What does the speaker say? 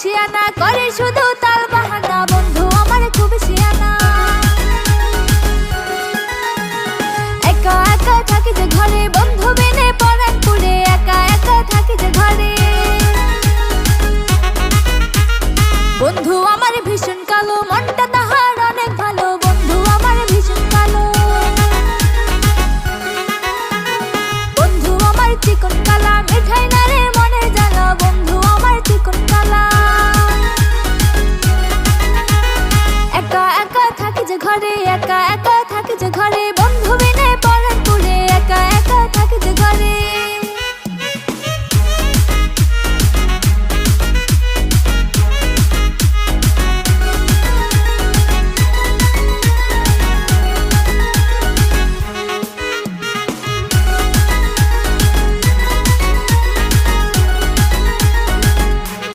সিয়ানা করে শুধু তাল বাহানা। বন্ধু, আমার খুব সিয়ানা একা একা থাকি যে ঘরে, বন্ধু বিনে পরানপুরে একা একা থাকি যে ঘরে। বন্ধু ঘরে একা একা থাকে যে ঘরে